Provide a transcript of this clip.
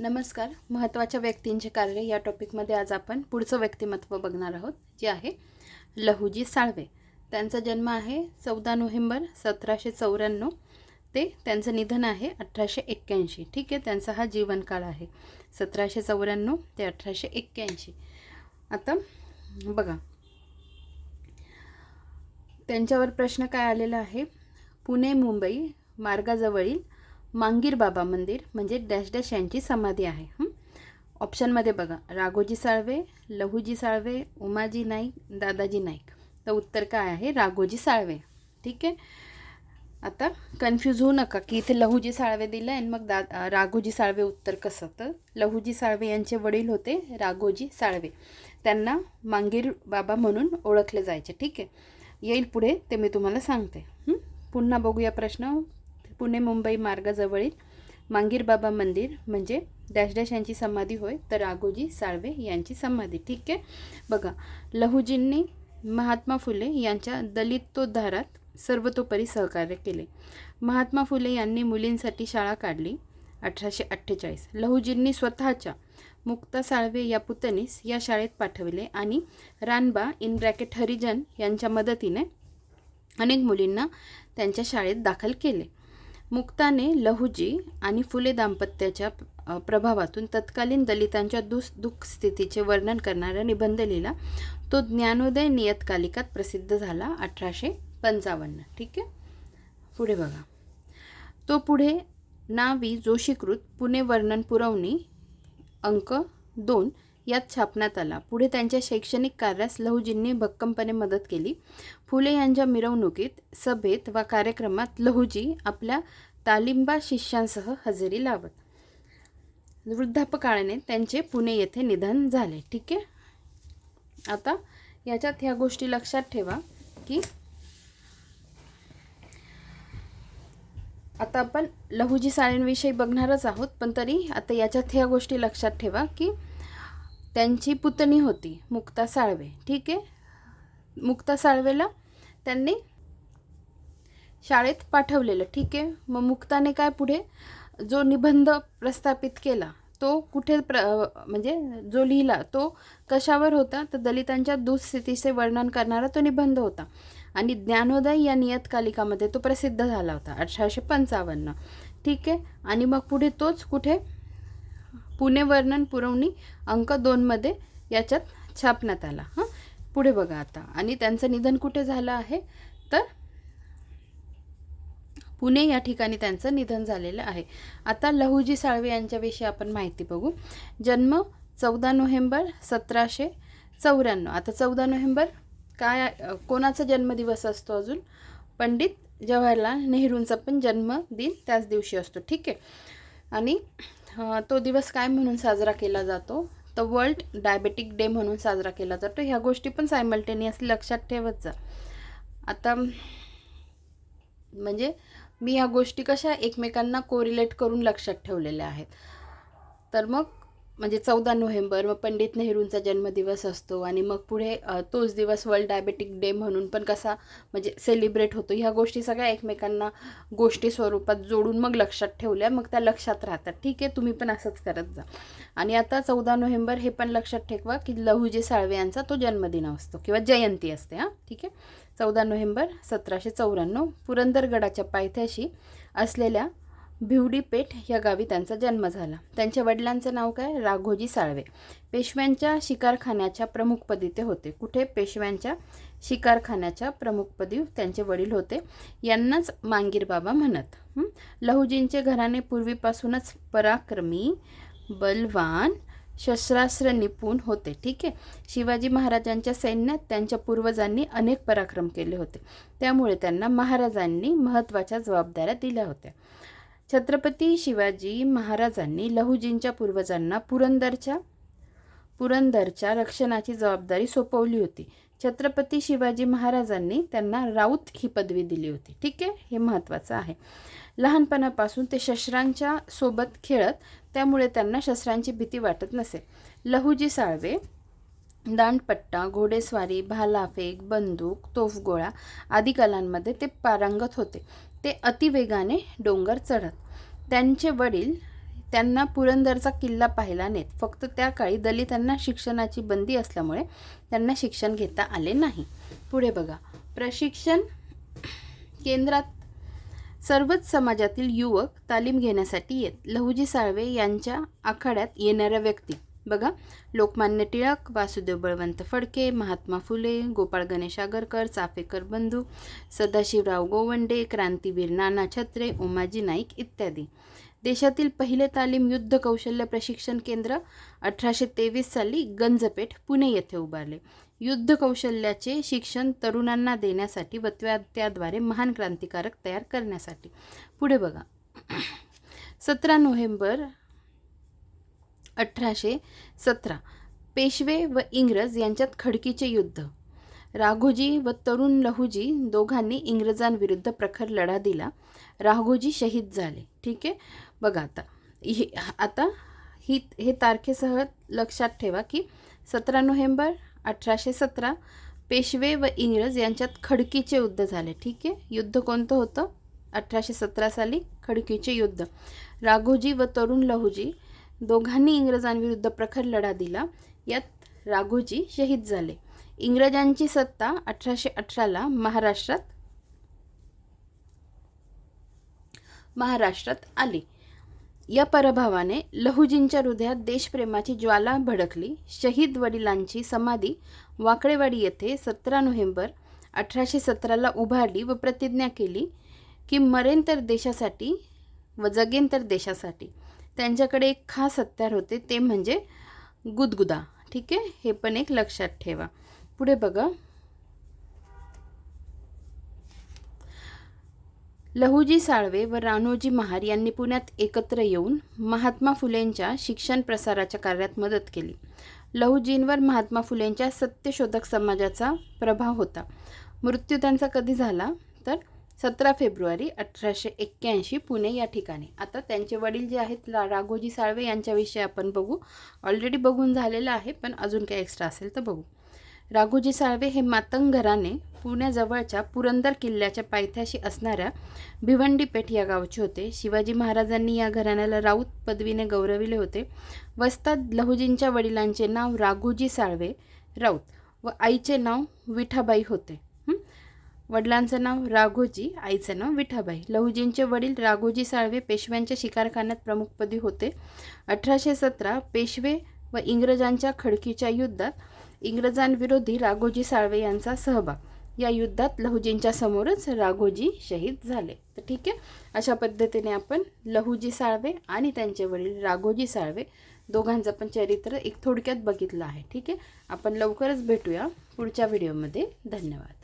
नमस्कार. महत्त्वाच्या व्यक्तींचे कार्य या टॉपिकमध्ये आज आपण पुढचं व्यक्तिमत्व बघणार आहोत जे आहे लहुजी साळवे. त्यांचा जन्म आहे चौदा नोव्हेंबर सतराशे चौऱ्याण्णव. ते त्यांचं निधन आहे अठराशे एक्क्याऐंशी. ठीक आहे त्यांचा हा जीवनकाळ आहे. सतराशे चौऱ्याण्णव ते अठराशे एक्क्याऐंशी. आता बघा. त्यांच्यावर प्रश्न काय आलेला आहे? पुणे मुंबई मार्गाजवळील मांगीर बाबा मंदिर म्हणजे डॅश डॅश यांची समाधी आहे. ऑप्शनमध्ये बघा राघोजी साळवे लहूजी साळवे उमाजी नाईक दादाजी नाईक. तर उत्तर काय आहे? राघोजी साळवे. ठीक आहे? आता कन्फ्यूज होऊ नका की इथे लहूजी साळवे दिलं आणि मग दा राघोजी साळवे उत्तर कसं? तर लहूजी साळवे यांचे वडील होते राघोजी साळवे. त्यांना मांगीर बाबा म्हणून ओळखले जायचे. ठीक आहे? येईल पुढे ते मी तुम्हाला सांगते. पुन्हा बघूया प्रश्न. पुणे मुंबई मार्गाजवळील मांगीरबाबा मंदिर म्हणजे डॅश डॅश यांची समाधी होय तर राघोजी साळवे यांची समाधी. ठीक आहे? बघा लहुजींनी महात्मा फुले यांच्या दलितोद्धारात सर्वतोपरी सहकार्य केले. महात्मा फुले यांनी मुलींसाठी शाळा काढली अठराशे अठ्ठेचाळीस. लहुजींनी स्वतःच्या मुक्ता साळवे या पुतणीस या शाळेत पाठवले आणि रानबा इन ब्रॅकेट हरिजन यांच्या मदतीने अनेक मुलींना त्यांच्या शाळेत दाखल केले. मुक्ताने लहुजी आणि फुले दाम्पत्याच्या प्रभावातून तत्कालीन दलितांच्या दुस दुःख स्थितीचे वर्णन करणारा निबंध लिहिला तो ज्ञानोदय नियतकालिकात प्रसिद्ध झाला अठराशे पंचावन्न. ठीक आहे? पुढे बघा. तो पुढे नावी जोशीकृत पुणे वर्णन पुरवणी अंक दोन यात छापण्यात आला. पुढे त्यांच्या शैक्षणिक कार्यास लहुजींनी भक्कमपणे मदत केली. फुले यांच्या मिरवणुकीत सभेत वा कार्यक्रमात लहुजी आपल्या तालिंबा शिष्यांसह हजेरी लावत. वृद्धापकाळाने त्यांचे पुणे येथे निधन झाले. ठीक आहे? आता याच्यात ह्या गोष्टी लक्षात ठेवा की आता आपण लहुजी साळींविषयी बघणारच आहोत पण तरी आता याच्यात ह्या गोष्टी लक्षात ठेवा की त्यांची पुतणी होती मुक्ता साळवे. ठीक आहे? मुक्ता साळवेला त्यांनी शाळेत पाठवलेलं. ठीक आहे? मग मुक्ताने काय पुढे? जो निबंध प्रस्थापित केला तो कुठे प्र म्हणजे जो लिहिला तो कशावर होता? तर दलितांच्या दुःस्थितीचे वर्णन करणारा तो निबंध होता. आणि ज्ञानोदय या नियतकालिकामध्ये तो प्रसिद्ध झाला होता अठराशे पंचावन्न. ठीक आहे? आणि मग पुढे तोच कुठे? पुणे वर्णन पुरवणी अंक दोनमध्ये याच्यात छापण्यात आला. हां? पुढे बघा आता. आणि त्यांचं निधन कुठे झालं आहे? तर पुणे या ठिकाणी त्यांचं निधन झालेलं आहे. आता लहूजी साळवे यांच्याविषयी आपण माहिती बघू. जन्म चौदा नोव्हेंबर सतराशे चौऱ्याण्णव. आता चौदा नोव्हेंबर काय कोणाचा जन्मदिवस असतो अजून? पंडित जवाहरलाल नेहरूंचा पण जन्मदिन त्याच दिवशी असतो. ठीक आहे? आणि तो दिवस काय म्हणून साजरा केला जातो? तर वर्ल्ड डायबेटिक डे म्हणून साजरा केला जातो. ह्या गोष्टी पण सायमल्टेनियसली लक्षात ठेवत जा. आता म्हणजे मी ह्या गोष्टी कशा एकमेकांना कोरिलेट करून लक्षात ठेवलेल्या आहेत? तर मग म्हणजे चौदा नोव्हेंबर मग पंडित नेहरूंचा जन्मदिवस असतो आणि मग पुढे तोच दिवस वर्ल्ड डायबेटिक डे म्हणून पण कसा म्हणजे सेलिब्रेट होतो. ह्या गोष्टी सगळ्या एकमेकांना गोष्टी स्वरूपात जोडून मग लक्षात ठेवल्या मग त्या लक्षात राहतात. ठीक आहे तुम्ही पण असंच करत जा. आणि आता चौदा नोव्हेंबर हे पण लक्षात ठेवा की लहुजी साळवे यांचा तो जन्मदिन असतो किंवा जयंती असते हां. ठीक आहे? चौदा नोव्हेंबर सतराशे चौऱ्याण्णव पुरंदरगडाच्या पायथ्याशी असलेल्या भिवडीपेठ या गावी त्यांचा जन्म झाला. त्यांच्या वडिलांचं नाव काय? राघोजी साळवे. पेशव्यांच्या शिकारखान्याच्या प्रमुखपदी ते होते. कुठे? पेशव्यांच्या शिकारखान्याच्या प्रमुखपदी त्यांचे वडील होते. यांनाच मांगीर बाबा म्हणत. लहुजींचे घराणे पूर्वीपासूनच पराक्रमी बलवान शस्त्रास्त्र निपुण होते. ठीक आहे? शिवाजी महाराजांच्या सैन्यात त्यांच्या पूर्वजांनी अनेक पराक्रम केले होते. त्यामुळे त्यांना महाराजांनी महत्त्वाच्या जबाबदाऱ्या दिल्या होत्या. छत्रपती शिवाजी महाराजांनी लहुजींच्या पूर्वजांना पुरंदरच्या पुरंदरच्या रक्षणाची जबाबदारी सोपवली होती. छत्रपती शिवाजी महाराजांनी त्यांना राऊत ही पदवी दिली होती. ठीक आहे? हे महत्त्वाचं आहे. लहानपणापासून ते शस्त्रांच्या सोबत खेळत त्यामुळे त्यांना शस्त्रांची भीती वाटत नसे. लहुजी साळवे दांडपट्टा घोडेस्वारी भालाफेक बंदूक तोफगोळा आदी कलांमध्ये ते पारंगत होते. ते अतिवेगाने डोंगर चढत. त्यांचे वडील त्यांना पुरंदरचा किल्ला पाहायला नेत. फक्त त्या काळी दलितांना शिक्षणाची बंदी असल्यामुळे त्यांना शिक्षण घेता आले नाही. पुढे बघा. प्रशिक्षण केंद्रात सर्वच समाजातील युवक तालीम घेण्यासाठी येत. लहुजी साळवे यांच्या आखाड्यात येणाऱ्या व्यक्ती बघा. लोकमान्य टिळक वासुदेव बळवंत फडके महात्मा फुले गोपाळ गणेश आगरकर चाफेकर बंधू सदाशिवराव गोवंडे क्रांतीवीर नाना छत्रे उमाजी नाईक इत्यादी. देशातील पहिले तालीम युद्ध कौशल्य प्रशिक्षण केंद्र अठराशे तेवीस साली गंजपेठ पुणे येथे उभारले. युद्ध कौशल्याचे शिक्षण तरुणांना देण्यासाठी व त्या त्याद्वारे महान क्रांतिकारक तयार करण्यासाठी. पुढे बघा. सतरा नोव्हेंबर अठराशे सतरा. पेशवे व इंग्रज यांच्यात खडकीचे युद्ध. राघोजी व तरुण लहुजी दोघांनी इंग्रजांविरुद्ध प्रखर लढा दिला. राघोजी शहीद झाले. ठीक आहे? बघा आता. हे आता ही हे तारखेसह लक्षात ठेवा की सतरा नोव्हेंबर अठराशे सतरा पेशवे व इंग्रज यांच्यात खडकीचे युद्ध झाले. ठीक आहे? युद्ध कोणतं होतं? अठराशे सतरा साली खडकीचे युद्ध. राघोजी व तरुण लहुजी दोघांनी इंग्रजांविरुद्ध प्रखर लढा दिला. यात राघोजी शहीद झाले. इंग्रजांची सत्ता अठराशे अठराला महाराष्ट्रात महाराष्ट्रात आली. या पराभवाने लहुजींच्या हृदयात देशप्रेमाची ज्वाला भडकली. शहीद वडिलांची समाधी वाकडेवाडी येथे सतरा नोव्हेंबर अठराशे सतराला उभारली व प्रतिज्ञा केली की मरेन तर देशासाठी व जगेन तर देशासाठी. त्यांच्याकडे एक खास हत्यार होते ते म्हणजे गुदगुदा. ठीक आहे? हे पण एक लक्षात ठेवा. पुढे बघा. लहुजी साळवे व राणोजी महार यांनी पुण्यात एकत्र येऊन महात्मा फुलेंच्या शिक्षण प्रसाराच्या कार्यात मदत केली. लहुजींवर महात्मा फुलेंच्या सत्यशोधक समाजाचा प्रभाव होता. मृत्यू त्यांचा कधी झाला? तर सतरा फेब्रुवारी अठराशे एक्क्याऐंशी पुणे या ठिकाणी. आता त्यांचे वडील जे आहेत ला राघोजी साळवे यांच्याविषयी आपण बघू. ऑलरेडी बघून झालेलं आहे पण अजून काही एक्स्ट्रा असेल तर बघू. राघोजी साळवे हे मातंग घराणे पुण्याजवळच्या पुरंदर किल्ल्याच्या पायथ्याशी असणाऱ्या भिवंडी पेठ या गावचे होते. शिवाजी महाराजांनी या घराण्याला राऊत पदवीने गौरविले होते. वस्ताद लहुजींच्या वडिलांचे नाव राघोजी साळवे राऊत व आईचे नाव विठाबाई होते. वडिलांचं नाव राघोजी आईचं नाव विठाबाई. लहुजींचे वडील राघोजी साळवे पेशव्यांच्या शिकारखान्यात प्रमुखपदी होते. अठराशे सतरा पेशवे व इंग्रजांच्या खडकीच्या युद्धात इंग्रजांविरोधी राघोजी साळवे यांचा सहभाग. या युद्धात लहुजींच्या समोरच राघोजी शहीद झाले. तर ठीक आहे अशा पद्धतीने आपण लहुजी साळवे आणि त्यांचे वडील राघोजी साळवे दोघांचं पण चरित्र एक थोडक्यात बघितलं आहे. ठीक आहे आपण लवकरच भेटूया पुढच्या व्हिडिओमध्ये. धन्यवाद.